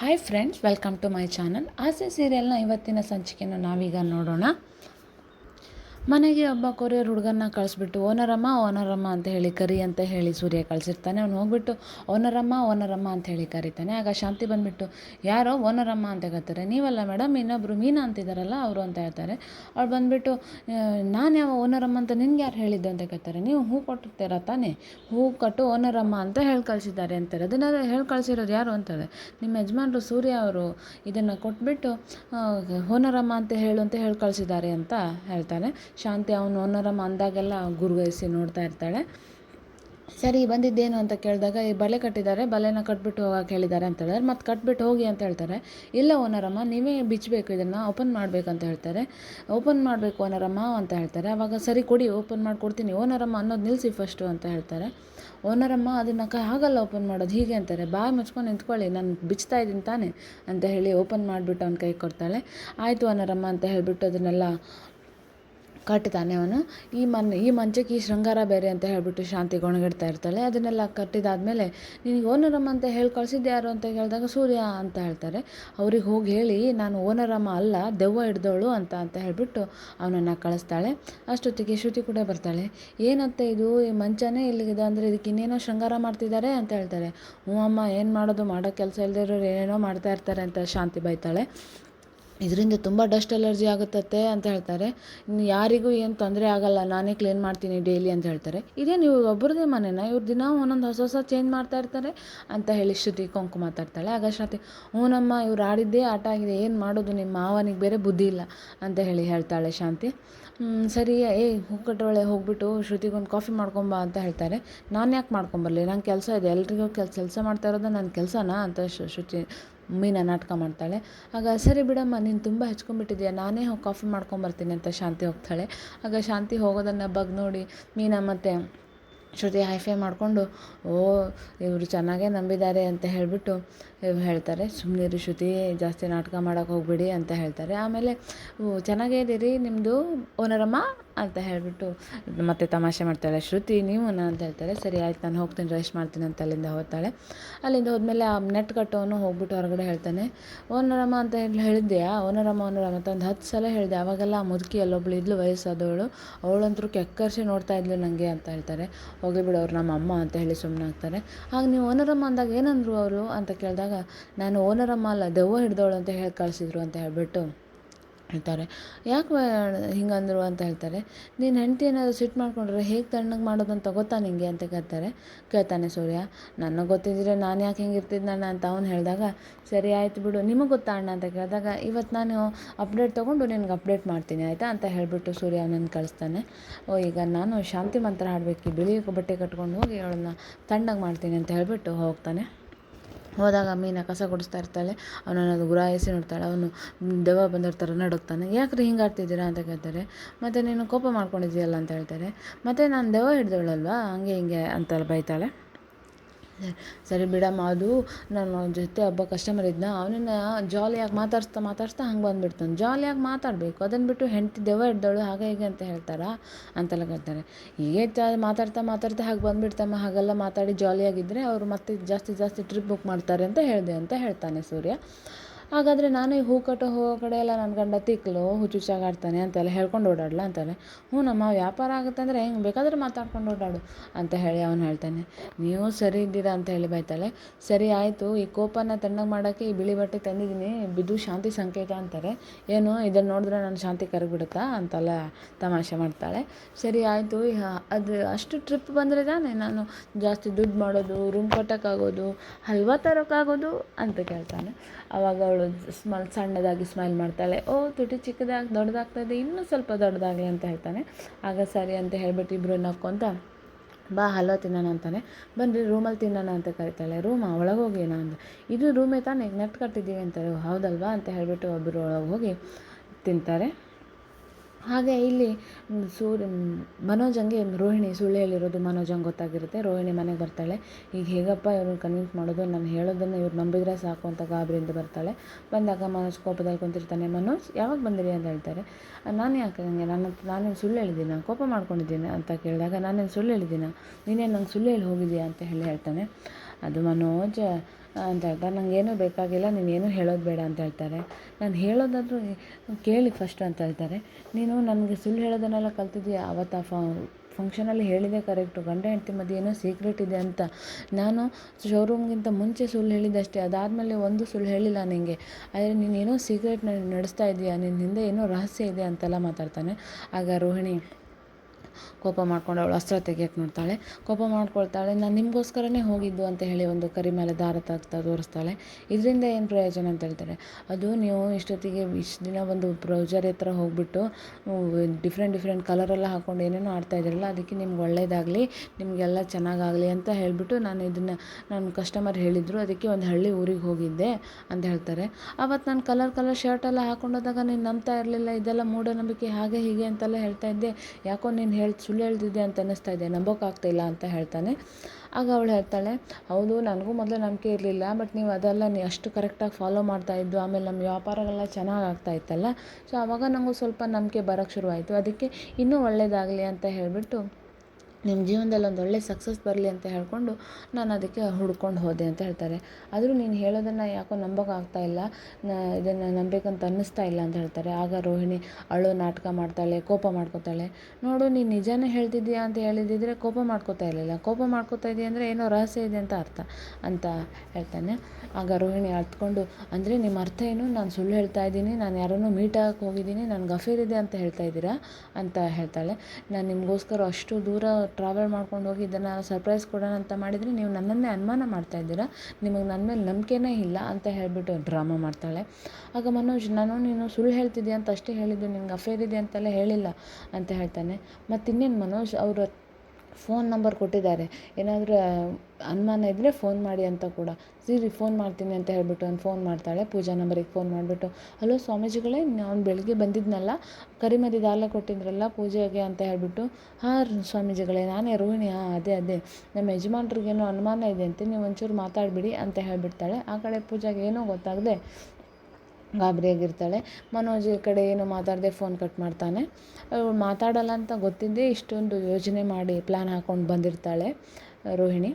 Hi friends welcome to my channel Aase ಸೀರಿಯಲ್ನ ಇವತ್ತಿನ ಸಂಚಿಕೆಯನ್ನು ನಾವೀಗ ನೋಡೋಣ. ಮನೆಗೆ ಒಬ್ಬ ಕೊರಿಯರ್ ಹುಡುಗನ್ನ ಕಳಿಸ್ಬಿಟ್ಟು, ಓನರಮ್ಮ ಓನರಮ್ಮ ಅಂತ ಹೇಳಿ ಕರಿ ಅಂತ ಹೇಳಿ ಸೂರ್ಯ ಕಳಿಸಿರ್ತಾನೆ. ಅವ್ನು ಹೋಗ್ಬಿಟ್ಟು, ಓನರಮ್ಮ ಓನರಮ್ಮ ಅಂತ ಹೇಳಿ ಕರೀತಾನೆ. ಆಗ ಶಾಂತಿ ಬಂದುಬಿಟ್ಟು, ಯಾರೋ ಓನರಮ್ಮ ಅಂತ ಹೇಳ್ತಾರೆ. ನೀವಲ್ಲ ಮೇಡಮ್ ಇನ್ನೊಬ್ಬರು ಮೀನಾ ಅಂತಿದ್ದಾರಲ್ಲ ಅವರು ಅಂತ ಹೇಳ್ತಾರೆ. ಅವ್ಳು ಬಂದ್ಬಿಟ್ಟು ನಾನು ಯಾವ ಓನರಮ್ಮ ಅಂತ ನಿನ್ಗೆ ಯಾರು ಹೇಳಿದ್ದು ಅಂತ ಕೇಳ್ತಾರೆ ನೀವು ಹೂ ಕೊಟ್ಟಿರ್ತೀರ ತಾನೇ? ಹೂ ಕೊಟ್ಟು ಓನರಮ್ಮ ಅಂತ ಹೇಳಿ ಕಳಿಸಿದ್ದಾರೆ ಅಂತಾರೆ. ಅದನ್ನ ಹೇಳಿ ಕಳಿಸಿರೋದು ಯಾರು ಅಂತಾರೆ ನಿಮ್ಮ ಯಜಮಾನ್ರು ಸೂರ್ಯ ಅವರು ಇದನ್ನು ಕೊಟ್ಬಿಟ್ಟು ಓನರಮ್ಮ ಅಂತ ಹೇಳು ಅಂತ ಹೇಳಿ ಕಳಿಸಿದ್ದಾರೆ ಅಂತ ಹೇಳ್ತಾನೆ. ಶಾಂತಿ ಅವನು ಓನರಮ್ಮ ಅಂದಾಗೆಲ್ಲ ಗುರುಗೈಸಿ ನೋಡ್ತಾ ಇರ್ತಾಳೆ. ಸರಿ, ಬಂದಿದ್ದೇನು ಅಂತ ಕೇಳಿದಾಗ ಈ ಬಲೆ ಕಟ್ಟಿದ್ದಾರೆ, ಬಲೆನ ಕಟ್ಬಿಟ್ಟು ಹೋಗಕ್ಕೆ ಹೇಳಿದ್ದಾರೆ ಅಂತ ಹೇಳಿದ್ರೆ ಮತ್ತೆ ಕಟ್ಬಿಟ್ಟು ಹೋಗಿ ಅಂತ ಹೇಳ್ತಾರೆ. ಇಲ್ಲ ಓನರಮ್ಮ ನೀವೇ ಬಿಚ್ಚಬೇಕು ಇದನ್ನು ಓಪನ್ ಮಾಡಬೇಕು ಅಂತ ಹೇಳ್ತಾರೆ. ಓಪನ್ ಮಾಡಬೇಕು ಓನರಮ್ಮ ಅಂತ ಹೇಳ್ತಾರೆ. ಆವಾಗ ಸರಿ, ಕೊಡಿ, ಓಪನ್ ಮಾಡಿಕೊಡ್ತೀನಿ. ಓನರಮ್ಮ ಅನ್ನೋದು ನಿಲ್ಲಿಸಿ ಫಸ್ಟು ಅಂತ ಹೇಳ್ತಾರೆ. ಓನರಮ್ಮ ಅದನ್ನು ಕ ಆಗಲ್ಲ ಓಪನ್ ಮಾಡೋದು, ಹೀಗೆ ಅಂತಾರೆ. ಬಾಯಿ ಮುಚ್ಕೊಂಡು ನಿಂತ್ಕೊಳ್ಳಿ, ನಾನು ಬಿಚ್ತಾ ಇದ್ದೀನಿ ತಾನೇ ಅಂತ ಹೇಳಿ ಓಪನ್ ಮಾಡಿಬಿಟ್ಟು ಅವ್ನ ಕೈ ಕೊಡ್ತಾಳೆ. ಆಯಿತು ಓನರಮ್ಮ ಅಂತ ಹೇಳಿಬಿಟ್ಟು ಅದನ್ನೆಲ್ಲ ಕಟ್ತಾನೆ ಅವನು. ಈ ಮನ್, ಈ ಮಂಚಕ್ಕೆ ಈ ಶೃಂಗಾರ ಬೇರೆ ಅಂತ ಹೇಳಿಬಿಟ್ಟು ಶಾಂತಿ ಗೊಣಗಿಡ್ತಾ ಇರ್ತಾಳೆ. ಅದನ್ನೆಲ್ಲ ಕಟ್ಟಿದಾದಮೇಲೆ ನಿನಗೆ ಓನರಮ್ಮ ಅಂತ ಹೇಳಿ ಕಳಿಸಿದ್ದು ಯಾರು ಅಂತ ಕೇಳಿದಾಗ ಸೂರ್ಯ ಅಂತ ಹೇಳ್ತಾರೆ. ಅವ್ರಿಗೆ ಹೋಗಿ ಹೇಳಿ, ನಾನು ಓನರಮ್ಮ ಅಲ್ಲ, ದೆವ್ವ ಹಿಡ್ದವಳು ಅಂತ ಅಂತ ಹೇಳಿಬಿಟ್ಟು ಅವನನ್ನು ಕಳಿಸ್ತಾಳೆ. ಅಷ್ಟೊತ್ತಿಗೆ ಶ್ರುತಿ ಕೂಡ ಬರ್ತಾಳೆ. ಏನತ್ತೆ ಇದು? ಈ ಮಂಚನೇ ಇಲ್ಲಿಗಿದೆ ಅಂದರೆ ಇದಕ್ಕೆ ಇನ್ನೇನೋ ಶೃಂಗಾರ ಮಾಡ್ತಿದ್ದಾರೆ ಅಂತ ಹೇಳ್ತಾರೆ. ಹ್ಞೂ ಅಮ್ಮ, ಏನು ಮಾಡೋದು? ಮಾಡೋ ಕೆಲಸ ಇಲ್ಲದೇ ಇರೋರು ಏನೇನೋ ಮಾಡ್ತಾ ಇರ್ತಾರೆ ಅಂತ ಶಾಂತಿ ಬೈತಾಳೆ. ಇದರಿಂದ ತುಂಬ ಡಸ್ಟ್ ಅಲರ್ಜಿ ಆಗುತ್ತತ್ತೆ ಅಂತ ಹೇಳ್ತಾರೆ. ಇನ್ನು ಯಾರಿಗೂ ಏನು ತೊಂದರೆ ಆಗಲ್ಲ, ನಾನೇ ಕ್ಲೀನ್ ಮಾಡ್ತೀನಿ ಡೈಲಿ ಅಂತ ಹೇಳ್ತಾರೆ. ಇದೇ ನೀವು ಒಬ್ಬರದೇ ಮನೆನ, ಇವ್ರು ದಿನ ಒಂದೊಂದು ಹೊಸ ಹೊಸ ಚೇಂಜ್ ಮಾಡ್ತಾ ಇರ್ತಾರೆ ಅಂತ ಹೇಳಿ ಶ್ರುತಿ ಕೊಂಕು ಮಾತಾಡ್ತಾಳೆ. ಆಗ ಶ್ರುತಿ ಹ್ಞೂನಮ್ಮ ಇವ್ರು ಆಡಿದ್ದೇ ಆಟ ಆಗಿದೆ, ಏನು ಮಾಡೋದು ನಿಮ್ಮ ಮಾವನಿಗೆ ಬೇರೆ ಬುದ್ಧಿ ಇಲ್ಲ ಅಂತ ಹೇಳಿ ಹೇಳ್ತಾಳೆ ಶಾಂತಿ. ಸರಿ, ಏ ಹೂಕಟ್ಟೊಳೆ ಹೋಗ್ಬಿಟ್ಟು ಶ್ರುತಿಗೊಂದು ಕಾಫಿ ಮಾಡ್ಕೊಂಬ ಅಂತ ಹೇಳ್ತಾರೆ. ನಾನು ಯಾಕೆ ಮಾಡ್ಕೊಂಬರ್ಲಿ ನಂಗೆ ಕೆಲಸ ಇದೆ, ಎಲ್ರಿಗೂ ಕೆಲಸ ಕೆಲಸ ಮಾಡ್ತಾ ಇರೋದು ನನ್ನ ಕೆಲಸನಾ? ಅಂತ ಶ್ರುತಿ ಮೀನಾ ನಾಟಕ ಮಾಡ್ತಾಳೆ. ಆಗ, ಸರಿ ಬಿಡಮ್ಮ, ನೀನು ತುಂಬ ಹೆಚ್ಕೊಂಡ್ಬಿಟ್ಟಿದ್ಯಾ, ನಾನೇ ಹೋಗಿ ಕಾಫಿ ಮಾಡ್ಕೊಂಬರ್ತೀನಿ ಅಂತ ಶಾಂತಿ ಹೋಗ್ತಾಳೆ. ಆಗ ಶಾಂತಿ ಹೋಗೋದನ್ನು ಬಗ್ ನೋಡಿ ಮೀನಾ ಮತ್ತು ಶ್ರುತಿ ಹೈಫೈ ಮಾಡಿಕೊಂಡು, ಓ, ಇವರು ಚೆನ್ನಾಗೇ ನಂಬಿದ್ದಾರೆ ಅಂತ ಹೇಳಿಬಿಟ್ಟು ಹೇಳ್ತಾರೆ ಸುಮ್ಮನಿರಿ ಶ್ರುತಿ, ಜಾಸ್ತಿ ನಾಟಕ ಮಾಡೋಕೆ ಹೋಗಬೇಡಿ ಅಂತ ಹೇಳ್ತಾರೆ. ಆಮೇಲೆ ಚೆನ್ನಾಗೇ ಇದೀರಿ ನಿಮ್ಮದು ಓನರಮ್ಮ? ಅಂತ ಹೇಳಿಬಿಟ್ಟು, ಮತ್ತೆ ತಮಾಷೆ ಮಾಡ್ತಾಳೆ ಶ್ರುತಿ, ನೀವುನಾ? ಅಂತ ಹೇಳ್ತಾರೆ. ಸರಿ, ಆಯ್ತು, ನಾನು ಹೋಗ್ತೀನಿ, ರೆಸ್ಟ್ ಮಾಡ್ತೀನಿ ಅಂತ ಅಲ್ಲಿಂದ ಹೋಗ್ತಾಳೆ. ಅಲ್ಲಿಂದ ಹೋದ್ಮೇಲೆ ಆ ನೆಟ್ ಕಟ್ಟೋನು ಹೋಗ್ಬಿಟ್ಟು ಹೊರಗಡೆ ಹೇಳ್ತಾನೆ, ಓನರಮ್ಮ ಅಂತ ಹೇಳಿ ಹೇಳಿದ್ಯಾ? ಓನರಮ್ಮ ಓನರಮ್ಮ ಅಂತ ಒಂದು ಹತ್ತು ಸಲ ಹೇಳಿದೆ. ಆವಾಗೆಲ್ಲ ಆ ಮುದುಕಿ ಅಲ್ಲೊಬ್ಳು ಇದ್ಲು, ವಯಸ್ಸಾದವಳು. ಅವಳಂತರೂ ಕೆಕ್ಕರ್ಸಿ ನೋಡ್ತಾ ಇದ್ಲು ನನಗೆ ಅಂತ ಹೇಳ್ತಾರೆ. ಹೋಗಿ ಬಿಡು, ಅವ್ರು ನಮ್ಮ ಅಮ್ಮ ಅಂತ ಹೇಳಿ ಸುಮ್ಮನೆ ಆಗ್ತಾರೆ ಆಗ ನೀವು ಓನರಮ್ಮ ಅಂದಾಗ ಏನಂದ್ರು ಅವರು? ಅಂತ ಕೇಳಿದಾಗ ನಾನು ಓನರಮ್ಮ ಅಲ್ಲ ದೆವ್ವ ಹಿಡ್ದವಳು ಅಂತ ಹೇಳಿ ಕಳಿಸಿದ್ರು ಅಂತ ಹೇಳಿಬಿಟ್ಟು ಹೇಳ್ತಾರೆ. ಯಾಕೆ ಹಿಂಗಂದ್ರು ಅಂತ ಹೇಳ್ತಾರೆ. ನೀನು ಹೆಂಡತಿ ಏನಾದರೂ ಸಿಟ್ಟು ಮಾಡಿಕೊಂಡ್ರೆ ಹೇಗೆ ತಣ್ಣಗೆ ಮಾಡೋದಂತ ಗೊತ್ತಾ ನಿಂಗೆ? ಅಂತ ಕೇಳ್ತಾರೆ. ಕೇಳ್ತಾನೆ ಸೂರ್ಯ. ನನಗೆ ಗೊತ್ತಿದ್ರೆ ನಾನು ಯಾಕೆ ಹಿಂಗೆ ಇರ್ತಿದ್ನಣ್ಣ? ಅಂತ ಅವನು ಹೇಳಿದಾಗ, ಸರಿ ಆಯ್ತು ಬಿಡು, ನಿಮಗೆ ಗೊತ್ತಾ ಅಣ್ಣ? ಅಂತ ಕೇಳಿದಾಗ ಇವತ್ತು ನಾನು ಅಪ್ಡೇಟ್ ತೊಗೊಂಡು ನಿನಗೆ ಅಪ್ಡೇಟ್ ಮಾಡ್ತೀನಿ, ಆಯಿತಾ? ಅಂತ ಹೇಳಿಬಿಟ್ಟು ಸೂರ್ಯ ಅವನನ್ನು ಕಳಿಸ್ತಾನೆ. ಓ, ಈಗ ನಾನು ಶಾಂತಿ ಮಂತ್ರ ಹಾಡಬೇಕು ಬಿಳಿ ಬಟ್ಟೆ ಕಟ್ಕೊಂಡು ಹೋಗಿ ಅವಳನ್ನ ತಣ್ಣಗೆ ಮಾಡ್ತೀನಿ ಅಂತ ಹೇಳಿಬಿಟ್ಟು ಹೋಗ್ತಾನೆ. ಹೋದಾಗ ಅಮ್ಮಿನ ಕಸ ಗುಡಿಸ್ತಾ ಇರ್ತಾಳೆ. ಅವನನ್ನು ಗುರಾಯಿಸಿ ನೋಡ್ತಾಳೆ. ಅವನು ದೆವ್ವ ಬಂದಿರ್ತಾರೆ ನಡುಕ್ತಾನೆ ಯಾಕ್ರಿ ಹಿಂಗೆ ಆಡ್ತಿದ್ದೀರಾ ಅಂತ ಕೇಳ್ತಾರೆ. ಮತ್ತು ನೀನು ಕೋಪ ಮಾಡ್ಕೊಂಡಿದ್ದೀಯಲ್ಲ ಅಂತ ಹೇಳ್ತಾರೆ. ಮತ್ತು ನಾನು ದೆವ್ವ ಹಿಡ್ದವಳಲ್ವಾ? ಹಂಗೆ ಹಿಂಗೆ ಅಂತ ಬೈತಾಳೆ. ಸರಿ ಬಿಡಮ್ಮ, ಅದು ನಾನು ಜೊತೆ ಒಬ್ಬ ಕಸ್ಟಮರ್ ಇದ್ದ ಅವನನ್ನ ಜಾಲಿಯಾಗಿ ಮಾತಾಡಿಸ್ತಾ ಮಾತಾಡಿಸ್ತಾ ಹಂಗೆ ಬಂದುಬಿಡ್ತಾನೆ. ಜಾಲಿಯಾಗಿ ಮಾತಾಡಬೇಕು. ಅದನ್ನು ಬಿಟ್ಟು ಹೆಂಡತಿ ದೆವ್ವ ಹಿಡ್ದವಳು ಹಾಗೆ ಹೀಗೆ ಅಂತ ಹೇಳ್ತಾರಾ? ಅಂತೆಲ್ಲ ಕೇಳ್ತಾರೆ. ಹೀಗೆ ಮಾತಾಡ್ತಾ ಮಾತಾಡ್ತಾ ಹಾಗೆ ಬಂದುಬಿಡ್ತಮ್ಮ. ಹಾಗೆಲ್ಲ ಮಾತಾಡಿ ಜಾಲಿಯಾಗಿದ್ದರೆ ಅವರು ಮತ್ತೆ ಜಾಸ್ತಿ ಜಾಸ್ತಿ ಟ್ರಿಪ್ ಬುಕ್ ಮಾಡ್ತಾರೆ ಅಂತ ಹೇಳಿದೆ ಅಂತ ಹೇಳ್ತಾನೆ ಸೂರ್ಯ. ಹಾಗಾದರೆ ನಾನು ಹೂ ಕಟ್ಟೋ ಹೋಗೋ ಕಡೆ ಎಲ್ಲ ನನ್ನ ಗಂಡ ತಿಕ್ಲು ಹುಚ್ಚುಚ್ಚಾಗಿ ಆಡ್ತಾನೆ ಅಂತೆಲ್ಲ ಹೇಳ್ಕೊಂಡು ಓಡಾಡಲ ಅಂತಾನೆ ಹ್ಞೂ ನಮ್ಮ ವ್ಯಾಪಾರ ಆಗುತ್ತೆ ಅಂದರೆ ಹೆಂಗೆ ಬೇಕಾದರೂ ಮಾತಾಡ್ಕೊಂಡು ಓಡಾಡು ಅಂತ ಹೇಳಿ ಅವನು ಹೇಳ್ತಾನೆ. ನೀವು ಸರಿ ಇದ್ದೀರಾ ಅಂತ ಹೇಳಿ ಬೈತಾಳೆ. ಸರಿ ಆಯಿತು, ಈ ಕೋಪನ ತಣ್ಣಗೆ ಮಾಡೋಕ್ಕೆ ಈ ಬಿಳಿ ಬಟ್ಟೆ ತಂದಿದ್ದೀನಿ, ಬಿದ್ದು ಶಾಂತಿ ಸಂಕೇತ ಅಂತಾರೆ. ಏನು ಇದನ್ನು ನೋಡಿದ್ರೆ ನಾನು ಶಾಂತಿ ಕರಗಿಬಿಡುತ್ತಾ ಅಂತೆಲ್ಲ ತಮಾಷೆ ಮಾಡ್ತಾಳೆ. ಸರಿ ಆಯಿತು ಅದು ಅಷ್ಟು ಟ್ರಿಪ್ ಬಂದರೆ ತಾನೇ ನಾನು ಜಾಸ್ತಿ ದುಡ್ಡು ಮಾಡೋದು ರೂಮ್ ಕಟ್ಟೋಕ್ಕಾಗೋದು, ಹಲ್ವಾ ತರೋಕ್ಕಾಗೋದು ಅಂತ ಕೇಳ್ತಾನೆ. ಅವಾಗ ಸ್ಮಲ್ ಸಣ್ಣದಾಗಿ ಸ್ಮೈಲ್ ಮಾಡ್ತಾಳೆ ಓ ತುಟಿ ಚಿಕ್ಕದಾಗಿ ದೊಡ್ಡದಾಗ್ತಾ ಇದೆ ಇನ್ನೂ ಸ್ವಲ್ಪ ದೊಡ್ಡದಾಗಲಿ ಅಂತ ಹೇಳ್ತಾನೆ. ಆಗ ಸರಿ ಅಂತ ಹೇಳ್ಬಿಟ್ಟು ಇಬ್ಬರು ನಕ್ಕೊಂತ ಬಾ ಹಲೋ ತಿನ್ನೋಣ ಅಂತಾನೆ. ಬನ್ನಿರಿ ರೂಮಲ್ಲಿ ತಿನ್ನೋಣ ಅಂತ ಕರಿತಾಳೆ. ರೂಮಾ ಒಳಗೆ ಹೋಗಿ ಅಂದ. ಇದು ರೂಮೇ ತಾನೇ ನೆಟ್ ಕಟ್ಟಿದ್ದೀವಿ ಅಂತಾರೆ. "ಓ, ಹೌದಲ್ವಾ ಅಂತ ಹೇಳಿಬಿಟ್ಟು ಒಬ್ಬರು ಒಳಗೆ ಹೋಗಿ ತಿಂತಾರೆ. ಹಾಗೆ ಇಲ್ಲಿ ಸೂರ್ಯ ಮನೋಜಂಗೆ ರೋಹಿಣಿ ಸುಳ್ಳು ಹೇಳಿರೋದು ಮನೋಜಂಗೆ ಗೊತ್ತಾಗಿರುತ್ತೆ. ರೋಹಿಣಿ ಮನೆಗೆ ಬರ್ತಾಳೆ. ಈಗ ಹೇಗಪ್ಪ ಇವ್ರನ್ನ ಕನ್ವಿನ್ಸ್ ಮಾಡೋದು? ನಾನು ಹೇಳೋದನ್ನು ಇವ್ರು ನಂಬಿದ್ರೆ ಸಾಕು ಅಂತ ಗಾಬರಿಯಿಂದ ಬರ್ತಾಳೆ. ಬಂದಾಗ ಮನೋಜ್ ಕೋಪದಲ್ಲಿ ಕುಂತಿರ್ತಾನೆ, ಮನೋಜ್, ಯಾವಾಗ ಬಂದಿರಿ? ಅಂತ ಹೇಳ್ತಾರೆ. ನಾನು ಯಾಕೆ ನನಗೆ ನನ್ನ ನಾನೇನು ಸುಳ್ಳು ಹೇಳಿದ್ದೀನ? ಕೋಪ ಮಾಡ್ಕೊಂಡಿದ್ದೀನಿ? ಅಂತ ಕೇಳಿದಾಗ, ನಾನೇನು ಸುಳ್ಳು ಹೇಳಿದ್ದೀನ? ನೀನೇನು ನಂಗೆ ಸುಳ್ಳು ಹೇಳಿ ಹೋಗಿದ್ದೀಯಾ? ಅಂತ ಹೇಳಿ ಹೇಳ್ತಾನೆ. ಅದು ಮನೋಜ್ ಅಂತ ಹೇಳ್ತಾರೆ ನನಗೇನು ಬೇಕಾಗಿಲ್ಲ, ನೀನೇನು ಹೇಳೋದು ಬೇಡ ಅಂತ ಹೇಳ್ತಾರೆ. ನಾನು ಹೇಳೋದಾದರೂ ಕೇಳಿ ಫಸ್ಟ್ ಅಂತ ಹೇಳ್ತಾರೆ. ನೀನು ನನಗೆ ಸುಳ್ಳು ಹೇಳೋದನ್ನೆಲ್ಲ ಕಲ್ತಿದ್ದೀಯ? ಅವತ್ತು ಆ ಫಂಕ್ಷನಲ್ಲಿ ಹೇಳಿದೆ ಕರೆಕ್ಟು ಗಂಡ ಹೆಂಡತಿ ಮಧ್ಯೆ ಏನೋ ಸೀಕ್ರೆಟ್ ಇದೆ ಅಂತ. ನಾನು ಶೋರೂಮ್ಗಿಂತ ಮುಂಚೆ ಸುಳ್ಳು ಹೇಳಿದ್ದಷ್ಟೇ. ಅದಾದಮೇಲೆ ಒಂದು ಸುಳ್ಳು ಹೇಳಿಲ್ಲ ನಿನಗೆ ಆದರೆ ನೀನೇನೋ ಸೀಕ್ರೆಟ್ ನಡೆಸ್ತಾ ಇದೆಯಾ? ನಿನ್ನ ಹಿಂದೆ ಏನೋ ರಹಸ್ಯ ಇದೆ ಅಂತೆಲ್ಲ ಮಾತಾಡ್ತಾನೆ. ಆಗ ರೋಹಿಣಿ ಕೋಪ ಮಾಡ್ಕೊಂಡು ಅವಳು ಅಸ್ತ್ರ ತೆಗಿಯಕ್ಕೆ ನೋಡ್ತಾಳೆ. ಕೋಪ ಮಾಡ್ಕೊಳ್ತಾಳೆ, ನಾನು ನಿಮಗೋಸ್ಕರನೇ ಹೋಗಿದ್ದು ಅಂತ ಹೇಳಿ ಒಂದು ಕರಿ ಮೇಲೆ ದಾರ ತಾಗ್ತಾ ತೋರಿಸ್ತಾಳೆ. ಇದರಿಂದ ಏನು ಪ್ರಯೋಜನ ಅಂತ ಹೇಳ್ತಾರೆ? ಅದು ನೀವು ಇಷ್ಟೊತ್ತಿಗೆ ಇಷ್ಟು ದಿನ ಒಂದು ಬ್ರೌಜರ್ ಹತ್ರ ಹೋಗ್ಬಿಟ್ಟು ಡಿಫ್ರೆಂಟ್ ಡಿಫ್ರೆಂಟ್ ಕಲರೆಲ್ಲ ಹಾಕ್ಕೊಂಡು ಏನೇನೋ ಆಡ್ತಾ ಇದ್ದೀರಲ್ಲ ಅದಕ್ಕೆ ನಿಮ್ಗೆ ಒಳ್ಳೇದಾಗಲಿ, ನಿಮಗೆಲ್ಲ ಚೆನ್ನಾಗಾಗಲಿ ಅಂತ ಹೇಳಿಬಿಟ್ಟು ನಾನು ಇದನ್ನು ನನ್ನ ಕಸ್ಟಮರ್ ಹೇಳಿದರು, ಅದಕ್ಕೆ ಒಂದು ಹಳ್ಳಿ ಊರಿಗೆ ಹೋಗಿದ್ದೆ ಅಂತ ಹೇಳ್ತಾರೆ. ಆವತ್ತು ನಾನು ಕಲರ್ ಕಲರ್ ಶರ್ಟೆಲ್ಲ ಹಾಕೊಂಡೋದಾಗ ನೀನು ನಂಬ್ತಾ ಇರಲಿಲ್ಲ, ಇದೆಲ್ಲ ಮೂಢನಂಬಿಕೆ ಹಾಗೆ ಹೀಗೆ ಅಂತೆಲ್ಲ ಹೇಳ್ತಾ ಇದ್ದೆ. ಯಾಕೋ ನೀನು ಹೇಳಿ ಸುಳ್ಳು ಹೇಳ್ತಿದ್ದೆ ಅಂತ ಅನ್ನಿಸ್ತಾ ಇದೆ ನಂಬೋಕ್ಕಾಗ್ತಾಯಿಲ್ಲ ಅಂತ ಹೇಳ್ತಾನೆ. ಆಗ ಅವಳು ಹೇಳ್ತಾಳೆ, ಹೌದು, ನನಗೂ ಮೊದಲು ನಂಬಿಕೆ ಇರಲಿಲ್ಲ, ಬಟ್ ನೀವು ಅದೆಲ್ಲ ನೀ ಅಷ್ಟು ಕರೆಕ್ಟಾಗಿ ಫಾಲೋ ಮಾಡ್ತಾ ಇದ್ದು, ಆಮೇಲೆ ನಮ್ಮ ವ್ಯಾಪಾರಗಳೆಲ್ಲ ಚೆನ್ನಾಗಿ ಆಗ್ತಾ ಇತ್ತಲ್ಲ ಸೊ ಆವಾಗ ನನಗೂ ಸ್ವಲ್ಪ ನಂಬಿಕೆ ಬರೋಕ್ಕೆ ಶುರುವಾಯಿತು. ಅದಕ್ಕೆ ಇನ್ನೂ ಒಳ್ಳೆಯದಾಗಲಿ ಅಂತ ಹೇಳಿಬಿಟ್ಟು ನಿಮ್ಮ ಜೀವನದಲ್ಲಿ ಒಂದು ಒಳ್ಳೆ ಸಕ್ಸಸ್ ಬರಲಿ ಅಂತ ಹೇಳಿಕೊಂಡು ನಾನು ಅದಕ್ಕೆ ಹುಡ್ಕೊಂಡು ಹೋದೆ ಅಂತ ಹೇಳ್ತಾರೆ. ಆದರೂ ನೀನು ಹೇಳೋದನ್ನು ಯಾಕೋ ನಂಬೋಕ್ಕಾಗ್ತಾ ಇಲ್ಲ. ಇದನ್ನು ನಂಬೇಕಂತ ಅನ್ನಿಸ್ತಾ ಇಲ್ಲ ಅಂತ ಹೇಳ್ತಾರೆ. ಆಗ ರೋಹಿಣಿ ಅಳು ನಾಟಕ ಮಾಡ್ತಾಳೆ, ಕೋಪ ಮಾಡ್ಕೋತಾಳೆ. ನೋಡು, ನೀನು ನಿಜಾನೇ ಹೇಳ್ತಿದ್ದೀಯಾ ಅಂತ ಹೇಳಿದ್ದಿದ್ರೆ ಕೋಪ ಮಾಡ್ಕೋತಾ ಇರಲಿಲ್ಲ. ಕೋಪ ಮಾಡ್ಕೋತಾ ಇದೆಯಾ ಅಂದರೆ ಏನೋ ರಹಸ್ಯ ಇದೆ ಅಂತ ಅರ್ಥ ಅಂತ ಹೇಳ್ತಾನೆ. ಆಗ ರೋಹಿಣಿ ಅರ್ಥಕೊಂಡು ಅಂದರೆ ನಿಮ್ಮ ಅರ್ಥ ಏನು? ನಾನು ಸುಳ್ಳು ಹೇಳ್ತಾ ಇದ್ದೀನಿ. ನಾನು ಯಾರನ್ನೂ ಮೀಟ್ ಆಗಕ್ಕೆ ಹೋಗಿದ್ದೀನಿ. ನನಗೆ ಅಫೇರ್ ಇದೆ ಅಂತ ಹೇಳ್ತಾ ಇದ್ದೀರಾ? ಅಂತ ಹೇಳ್ತಾಳೆ. ನಾನು ನಿಮಗೋಸ್ಕರ ಅಷ್ಟು ದೂರ ಟ್ರಾವೆಲ್ ಮಾಡ್ಕೊಂಡು ಹೋಗಿ ಇದನ್ನು ಸರ್ಪ್ರೈಸ್ ಕೊಡೋಣ ಅಂತ ಮಾಡಿದರೆ ನೀವು ನನ್ನನ್ನೇ ಅನುಮಾನ ಮಾಡ್ತಾ ಇದ್ದೀರಾ? ನಿಮಗೆ ನನ್ನ ಮೇಲೆ ನಂಬಿಕೆನೇ ಇಲ್ಲ ಅಂತ ಹೇಳಿಬಿಟ್ಟು ಡ್ರಾಮಾ ಮಾಡ್ತಾಳೆ. ಆಗ ಮನೋಜ್, ನಾನು ನೀನು ಸುಳ್ಳು ಹೇಳ್ತಿದ್ದೀಯ ಅಂತ ಅಷ್ಟೇ ಹೇಳಿದ್ದು, ನಿನ್ಗೆ ಅಫೇರ್ ಇದೆ ಅಂತೆಲ್ಲ ಹೇಳಿಲ್ಲ, ಅಂತ ಹೇಳ್ತಾನೆ. ಮತ್ತು ಇನ್ನೇನು ಮನೋಜ್, ಅವರು ಫೋನ್ ನಂಬರ್ ಕೊಟ್ಟಿದ್ದಾರೆ. ಏನಾದರೂ ಅನುಮಾನ ಇದ್ದರೆ ಫೋನ್ ಮಾಡಿ ಅಂತ ಕೂಡ. ಸರಿ ಫೋನ್ ಮಾಡ್ತೀನಿ ಅಂತ ಹೇಳಿಬಿಟ್ಟು ಅವ್ನು ಫೋನ್ ಮಾಡ್ತಾಳೆ, ಪೂಜಾ ನಂಬರಿಗೆ ಫೋನ್ ಮಾಡಿಬಿಟ್ಟು. ಹಲೋ ಸ್ವಾಮೀಜಿಗಳೇ ಅವ್ನು ಬೆಳಗ್ಗೆ ಬಂದಿದ್ನಲ್ಲ ಕರಿಮದಿ ದಾಲ ಕೊಟ್ಟಿದ್ರಲ್ಲ ಪೂಜೆಗೆ ಅಂತ ಹೇಳಿಬಿಟ್ಟು. ಹಾಂ ಸ್ವಾಮೀಜಿಗಳೇ, ನಾನೇ ರೋಹಿಣಿ, ಹಾಂ, ಅದೇ ಅದೇ. ನಮ್ಮ ಯಜಮಾನ್ರಿಗೇನೋ ಅನುಮಾನ ಇದೆ ಅಂತ, ನೀವು ಒಂಚೂರು ಮಾತಾಡಿಬಿಡಿ ಅಂತ ಹೇಳಿಬಿಡ್ತಾಳೆ. ಆ ಕಡೆ ಪೂಜಾಗೆ ಏನೋ ಗೊತ್ತಾಗದೆ ಗಾಬರಿಯಾಗಿರ್ತಾಳೆ ಮನೋಜ್ ಈ ಕಡೆ ಏನು ಮಾತಾಡದೆ ಫೋನ್ ಕಟ್ ಮಾಡ್ತಾನೆ. ಮಾತಾಡಲ್ಲ ಅಂತ ಗೊತ್ತಿದ್ದೇ ಇಷ್ಟೊಂದು ಯೋಜನೆ ಮಾಡಿ ಪ್ಲ್ಯಾನ್ ಹಾಕ್ಕೊಂಡು ಬಂದಿರ್ತಾಳೆ, ರೋಹಿಣಿ.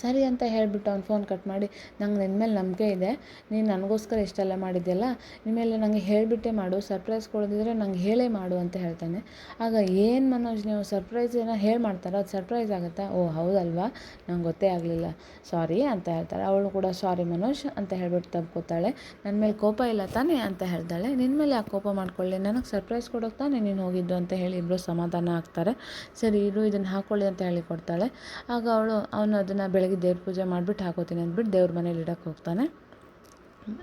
ಸರಿ ಅಂತ ಹೇಳಿಬಿಟ್ಟು ಅವ್ನು ಫೋನ್ ಕಟ್ ಮಾಡಿ, ನಂಗೆ ನಿನ್ನ ಮೇಲೆ ನಂಬಿಕೆ ಇದೆ, ನೀನು ನನಗೋಸ್ಕರ ಇಷ್ಟೆಲ್ಲ ಮಾಡಿದ್ಯಲ್ಲ ನಿನ್ಮೇಲೆ ನನಗೆ ಹೇಳಿಬಿಟ್ಟೇ ಮಾಡು ಸರ್ಪ್ರೈಸ್ ಕೊಡೋದಿದ್ರೆ ನಂಗೆ ಹೇಳೇ ಮಾಡು ಅಂತ ಹೇಳ್ತಾನೆ. ಆಗ ಏನು ಮನೋಜ್ ನೀವು ಸರ್ಪ್ರೈಸ್ ಏನೋ ಹೇಳಿ ಮಾಡ್ತಾರೋ ಅದು ಸರ್ಪ್ರೈಸ್ ಆಗುತ್ತಾ? ಓ, ಹೌದಲ್ವಾ, ನಂಗೆ ಗೊತ್ತೇ ಆಗಲಿಲ್ಲ. ಸಾರಿ ಅಂತ ಹೇಳ್ತಾರೆ ಅವಳು ಕೂಡ ಸಾರಿ ಮನೋಜ್ ಅಂತ ಹೇಳ್ಬಿಟ್ಟು ತಬ್ಕೋತಾಳೆ. ನನ್ನ ಮೇಲೆ ಕೋಪ ಇಲ್ಲ ತಾನೇ ಅಂತ ಹೇಳ್ತಾಳೆ. ನಿನ್ನ ಮೇಲೆ ಯಾಕೆ ಕೋಪ ಮಾಡ್ಕೊಳ್ಳಿ ನನಗೆ ಸರ್ಪ್ರೈಸ್ ಕೊಡೋಕೆ ತಾನೇ ನೀನು ಹೋಗಿದ್ದು ಅಂತ ಹೇಳಿ ಇಬ್ಬರು ಸಮಾಧಾನ ಆಗ್ತಾರೆ. ಸರಿ ಇರು ಇದನ್ನು ಹಾಕ್ಕೊಳ್ಳಿ ಅಂತ ಹೇಳಿ ಕೊಡ್ತಾಳೆ. ಆಗ ಅವಳು, ಅವನು ಅದನ್ನು ಬೆಳಗ್ಗೆ ದೇವ್ರ ಪೂಜೆ ಮಾಡಿಬಿಟ್ಟು ಹಾಕೋತೀನಿ ಅಂದ್ಬಿಟ್ಟು ದೇವ್ರ ಮನೇಲಿ ಇಡಕ್ಕೆ ಹೋಗ್ತಾನೆ.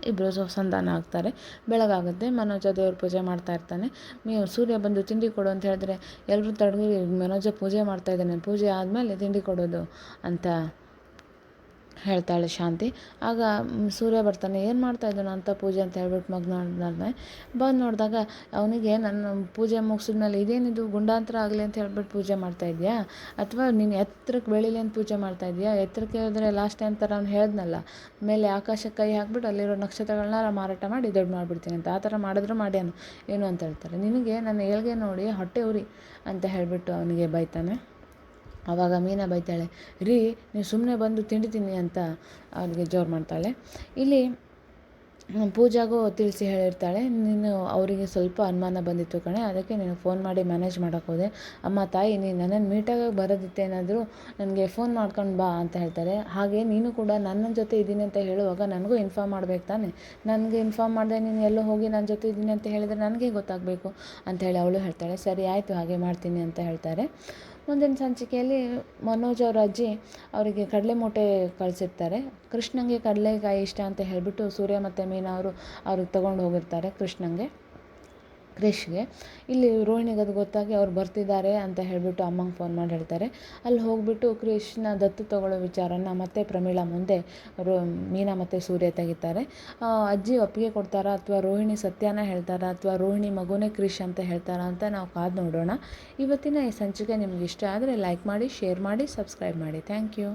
ಇಬ್ಬರು ಸಂಧಾನ ಆಗ್ತಾರೆ. ಬೆಳಗಾಗುತ್ತೆ, ಮನೋಜ ದೇವ್ರ ಪೂಜೆ ಮಾಡ್ತಾ ಇರ್ತಾನೆ. ನೀವು ಸೂರ್ಯ ಬಂದು ತಿಂಡಿ ಕೊಡು ಅಂತ ಹೇಳಿದ್ರೆ ಎಲ್ಲರೂ ತಡಗಿ ಮನೋಜ ಪೂಜೆ ಮಾಡ್ತಾ ಇದ್ದಾನೆ. ಪೂಜೆ ಆದಮೇಲೆ ತಿಂಡಿ ಕೊಡೋದು ಅಂತ ಹೇಳ್ತಾಳೆ ಶಾಂತಿ. ಆಗ ಸೂರ್ಯ ಬರ್ತಾನೆ, ಏನು ಮಾಡ್ತಾ ಇದ್ದಾನೆ ಅಂತ ಪೂಜೆ ಅಂತ ಹೇಳ್ಬಿಟ್ಟು ಮಗ ನೋಡಿದ್ಮೇಲೆ ಬಂದು ನೋಡಿದಾಗ ಅವನಿಗೆ, ನನ್ನ ಪೂಜೆ ಮುಗಿಸಿದ್ಮೇಲೆ ಇದೇನಿದು, ಗುಂಡಾಂತರ ಆಗಲಿ ಅಂತ ಹೇಳ್ಬಿಟ್ಟು ಪೂಜೆ ಮಾಡ್ತಾ ಇದೆಯಾ? ಅಥವಾ ನೀನು ಎತ್ತರಕ್ಕೆ ಬೆಳೀಲಿ ಅಂತ ಪೂಜೆ ಮಾಡ್ತಾ ಇದೆಯಾ? ಎತ್ತರಕ್ಕೆ ಹೇಳಿದ್ರೆ ಲಾಸ್ಟ್ ಟೈಮ್ ಥರ ಅವ್ನು ಹೇಳ್ದನಲ್ಲ. ಮೇಲೆ ಆಕಾಶಕ್ಕೆ ಕೈ ಹಾಕ್ಬಿಟ್ಟು ಅಲ್ಲಿರೋ ನಕ್ಷತ್ರಗಳನ್ನ ಮಾರಾಟ ಮಾಡಿ ದೊಡ್ಡ ಮಾಡಿಬಿಡ್ತೀನಿ ಅಂತ. ಆ ಥರ ಮಾಡಿದ್ರು ಮಾಡ್ಯಾನು ಏನು ಅಂತ ಹೇಳ್ತಾರೆ? ನಿನಗೆ ನನ್ನ ಏಳ್ಗೆ ನೋಡಿ ಹೊಟ್ಟೆ ಉರಿ ಅಂತ ಹೇಳಿಬಿಟ್ಟು ಅವನಿಗೆ ಬೈತಾನೆ. ಆವಾಗ ಮೀನಾ ಬೈತಾಳೆ, ರೀ, ನೀವು ಸುಮ್ಮನೆ ಬಂದು ತಿಂಡಿ ತಿನ್ನಿ ಅಂತ ಅವ್ರಿಗೆ ಜೋರು ಮಾಡ್ತಾಳೆ. ಇಲ್ಲಿ ಪೂಜಾಗೂ ತಿಳಿಸಿ ಹೇಳಿರ್ತಾಳೆ, ನೀನು ಅವರಿಗೆ ಸ್ವಲ್ಪ ಅನುಮಾನ ಬಂದಿತ್ತು ಕಣೆ, ಅದಕ್ಕೆ ನೀನು ಫೋನ್ ಮಾಡಿ ಮ್ಯಾನೇಜ್ ಮಾಡೋಕ್ಕೆ ಹೋದೆ. ಅಮ್ಮ, ತಾಯಿ ನೀನು ನನ್ನನ್ನು ಮೀಟಾಗೋಕೆ ಬರೋದಿತ್ತೇನಾದರೂ ನನಗೆ ಫೋನ್ ಮಾಡ್ಕೊಂಡು ಬಾ ಅಂತ ಹೇಳ್ತಾರೆ. ಹಾಗೆ ನೀನು ಕೂಡ ನನ್ನ ಜೊತೆ ಇದ್ದೀನಿ ಅಂತ ಹೇಳುವಾಗ ನನಗೂ ಇನ್ಫಾರ್ಮ್ ಮಾಡ್ಬೇಕು ತಾನೆ. ನನಗೆ ಇನ್ಫಾರ್ಮ್ ಮಾಡಿದೆ ನೀನು ಎಲ್ಲೋ ಹೋಗಿ ನನ್ನ ಜೊತೆ ಇದ್ದೀನಿ ಅಂತ ಹೇಳಿದರೆ ನನಗೆ ಗೊತ್ತಾಗಬೇಕು? ಅಂತ ಹೇಳಿ ಅವಳು ಹೇಳ್ತಾಳೆ. ಸರಿ, ಆಯಿತು, ಹಾಗೆ ಮಾಡ್ತೀನಿ ಅಂತ ಹೇಳ್ತಾರೆ. ಮುಂದಿನ ಸಂಚಿಕೆಯಲ್ಲಿ ಮನೋಜ್ ಅವರ ಅಜ್ಜಿ ಅವರಿಗೆ ಕಡಲೆ ಮೂಟೆ ಕಳಿಸಿರ್ತಾರೆ. ಕೃಷ್ಣಂಗೆ ಕಡಲೆಕಾಯಿ ಇಷ್ಟ ಅಂತ ಹೇಳಿಬಿಟ್ಟು ಸೂರ್ಯ ಮತ್ತು ಮೀನಾ ಅವರು ಅವ್ರಿಗೆ ತಗೊಂಡು ಹೋಗಿರ್ತಾರೆ ಕೃಷ್ಣಂಗೆ. ಕ್ರಿಶ್ಗೆ. ಇಲ್ಲಿ ರೋಹಿಣಿಗೆ ಅದು ಗೊತ್ತಾಗಿ ಅವ್ರು ಬರ್ತಿದ್ದಾರೆ ಅಂತ ಹೇಳಿಬಿಟ್ಟು ಅಮ್ಮಂಗೆ ಫೋನ್ ಮಾಡಿ ಹೇಳ್ತಾರೆ. ಅಲ್ಲಿ ಹೋಗಿಬಿಟ್ಟು ಕ್ರಿಶ್ನ ದತ್ತು ತಗೊಳ್ಳೋ ವಿಚಾರನ ಮತ್ತೆ ಪ್ರಮೀಳಾ ಮುಂದೆ ರೋ, ಮೀನಾ ಮತ್ತು ಸೂರ್ಯ ತೆಗಿತಾರೆ. ಅಜ್ಜಿ ಒಪ್ಪಿಗೆ ಕೊಡ್ತಾರಾ ಅಥವಾ ರೋಹಿಣಿ ಸತ್ಯನ ಹೇಳ್ತಾರಾ ಅಥವಾ ರೋಹಿಣಿ ಮಗುನೇ ಕ್ರಿಶ್ ಅಂತ ಹೇಳ್ತಾರಾ ಅಂತ ನಾವು ಕಾದು ನೋಡೋಣ. ಇವತ್ತಿನ ಈ ಸಂಚಿಕೆ ನಿಮ್ಗೆ ಇಷ್ಟ ಆದರೆ ಲೈಕ್ ಮಾಡಿ ಶೇರ್ ಮಾಡಿ ಸಬ್ಸ್ಕ್ರೈಬ್ ಮಾಡಿ. Thank you